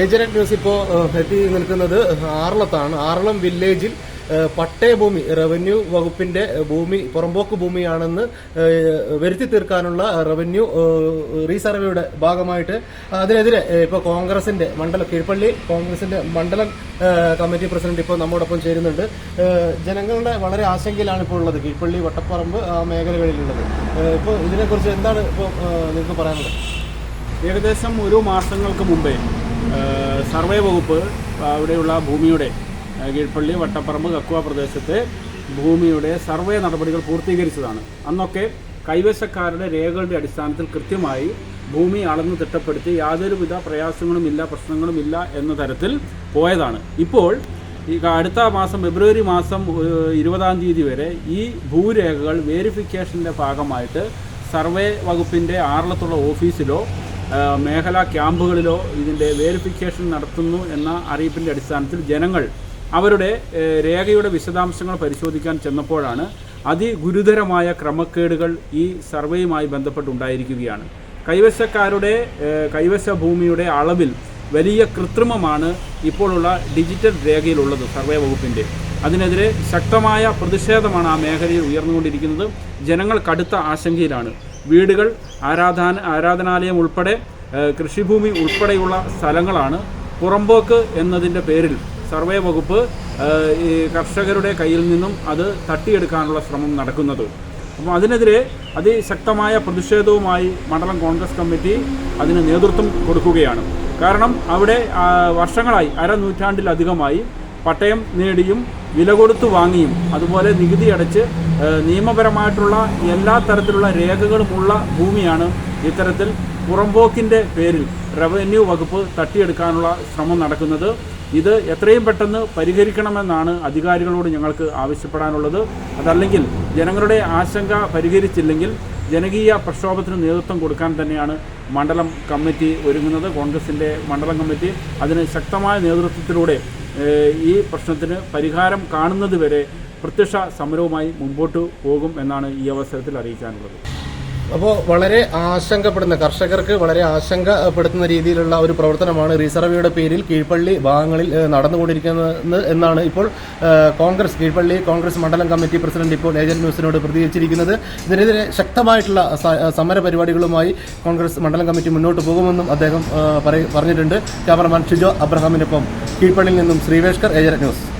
Agent news ഇപ്പോൾ എത്തി നിൽക്കുന്നത് ആറളത്താണ്. ആറളം വില്ലേജിൽ പട്ടയഭൂമി റവന്യൂ വകുപ്പിന്റെ ഭൂമി പുറമ്പോക്ക് ഭൂമിയാണെന്ന് വരുത്തി തീർക്കാനുള്ള റവന്യൂ റീസർവേയുടെ ഭാഗമായിട്ട് അതിനെതിരെ ഇപ്പോൾ കോൺഗ്രസിന്റെ മണ്ഡലം കീഴ്പള്ളി കോൺഗ്രസിന്റെ മണ്ഡലം കമ്മിറ്റി പ്രസിഡന്റ് ഇപ്പോൾ നമ്മോടൊപ്പം ചേരുന്നുണ്ട്. ജനങ്ങളുടെ വളരെ ആശങ്കയിലാണ് ഇപ്പോൾ ഉള്ളത് കീഴ്പള്ളി വട്ടപ്പറമ്പ് ആ മേഖലകളിലുള്ളത്. ഇപ്പോൾ ഇതിനെക്കുറിച്ച് എന്താണ് ഇപ്പോൾ നിങ്ങൾക്ക് പറയാനുള്ളത്? ഏകദേശം ഒരു മാസങ്ങൾക്ക് മുമ്പേ സർവേ വകുപ്പ് അവിടെയുള്ള ഭൂമിയുടെ കീഴ്പള്ളി വട്ടപ്പറമ്പ് കക്കുവ പ്രദേശത്തെ ഭൂമിയുടെ സർവേ നടപടികൾ പൂർത്തീകരിച്ചതാണ്. അന്നൊക്കെ കൈവശക്കാരുടെ രേഖകളുടെ അടിസ്ഥാനത്തിൽ കൃത്യമായി ഭൂമി അളന്ന് തിട്ടപ്പെടുത്തി യാതൊരുവിധ പ്രയാസങ്ങളുമില്ല പ്രശ്നങ്ങളുമില്ല എന്ന തരത്തിൽ പോയതാണ്. ഇപ്പോൾ ഈ അടുത്ത മാസം ഫെബ്രുവരി മാസം ഇരുപതാം തീയതി വരെ ഈ ഭൂരേഖകൾ വേരിഫിക്കേഷന്റെ ഭാഗമായിട്ട് സർവേ വകുപ്പിന്റെ ആറളത്തുള്ള ഓഫീസിലോ മേഖലാ ക്യാമ്പുകളിലോ ഇതിന്റെ വേരിഫിക്കേഷൻ നടത്തുന്നു എന്ന അറിയിപ്പിന്റെ അടിസ്ഥാനത്തിൽ ജനങ്ങൾ അവരുടെ രേഖയുടെ വിശദാംശങ്ങൾ പരിശോധിക്കാൻ ചെന്നപ്പോഴാണ് അതിഗുരുതരമായ ക്രമക്കേടുകൾ ഈ സർവേയുമായി ബന്ധപ്പെട്ടുണ്ടായിരിക്കുകയാണ്. കൈവശക്കാരുടെ കൈവശ ഭൂമിയുടെ അളവിൽ വലിയ കൃത്രിമമാണ് ഇപ്പോഴുള്ള ഡിജിറ്റൽ രേഖയിലുള്ളത് സർവേ വകുപ്പിന്റെ അതിനെതിരെ ശക്തമായ പ്രതിഷേധമാണ് ആ മേഖലയിൽ ഉയർന്നുകൊണ്ടിരിക്കുന്നത്. ജനങ്ങൾ കടുത്ത ആശങ്കയിലാണ്. വീടുകൾ ആരാധന ആരാധനാലയം ഉൾപ്പെടെ കൃഷിഭൂമി ഉൾപ്പെടെയുള്ള സ്ഥലങ്ങളാണ്. പുറമ്പോക്ക് എന്നതിന്റെ പേരിൽ സർവേ വകുപ്പ് ഈ കർഷകരുടെ കയ്യിൽ നിന്നും അത് തട്ടിയെടുക്കാനുള്ള ശ്രമം നടക്കുന്നത്. അപ്പോൾ അതിനെതിരെ അതിശക്തമായ പ്രതിഷേധവുമായി മണ്ഡലം കോൺഗ്രസ് കമ്മിറ്റി അതിന് നേതൃത്വം കൊടുക്കുകയാണ്. കാരണം അവിടെ വർഷങ്ങളായി അരനൂറ്റാണ്ടിലധികമായി പട്ടയം നേടിയും വില കൊടുത്തു വാങ്ങിയും. അതുപോലെ നികുതി അടച്ച് നിയമപരമായിട്ടുള്ള എല്ലാ തരത്തിലുള്ള രേഖകളുമുള്ള ഭൂമിയാണ് ഇത്തരത്തിൽ പുറമ്പോക്കിന്റെ പേരിൽ റവന്യൂ വകുപ്പ് തട്ടിയെടുക്കാനുള്ള ശ്രമം നടക്കുന്നത്. ഇത് എത്രയും പെട്ടെന്ന് പരിഹരിക്കണമെന്നാണ് അധികാരികളോട് ഞങ്ങൾക്ക് ആവശ്യപ്പെടാനുള്ളത്. അതല്ലെങ്കിൽ ജനങ്ങളുടെ ആശങ്ക പരിഹരിച്ചില്ലെങ്കിൽ ജനകീയ പ്രക്ഷോഭത്തിന് നേതൃത്വം കൊടുക്കാൻ തന്നെയാണ് മണ്ഡലം കമ്മിറ്റി ഒരുങ്ങുന്നത്. കോൺഗ്രസിന്റെ മണ്ഡലം കമ്മിറ്റി അതിന് ശക്തമായ നേതൃത്വത്തിലൂടെ ഈ പ്രശ്നത്തിന് പരിഹാരം കാണുന്നതുവരെ പ്രത്യക്ഷ സമരവുമായി മുമ്പോട്ട് പോകും എന്നാണ് ഈ അവസരത്തിൽ അറിയിക്കാനുള്ളത്. അപ്പോൾ വളരെ ആശങ്കപ്പെടുന്ന കർഷകർക്ക് വളരെ ആശങ്കപ്പെടുത്തുന്ന രീതിയിലുള്ള ഒരു പ്രവർത്തനമാണ് റിസർവേയുടെ പേരിൽ കീഴ്പള്ളി ഭാഗങ്ങളിൽ നടന്നുകൊണ്ടിരിക്കുന്നത് എന്നാണ് ഇപ്പോൾ കോൺഗ്രസ് കീഴ്പള്ളി കോൺഗ്രസ് മണ്ഡലം കമ്മിറ്റി പ്രസിഡന്റ് ഇപ്പോൾ ഏജന്റ് ന്യൂസിനോട് പ്രതികരിച്ചിരിക്കുന്നത്. ഇതിനെതിരെ ശക്തമായിട്ടുള്ള സമര പരിപാടികളുമായി കോൺഗ്രസ് മണ്ഡലം കമ്മിറ്റി മുന്നോട്ട് പോകുമെന്നും അദ്ദേഹം പറഞ്ഞിട്ടുണ്ട്. ക്യാമറമാൻ ഷിജോ അബ്രഹാമിനൊപ്പം കീഴ്പള്ളിയിൽ നിന്നും ശ്രീവേഷ്കർ ഏജന്റ് ന്യൂസ്.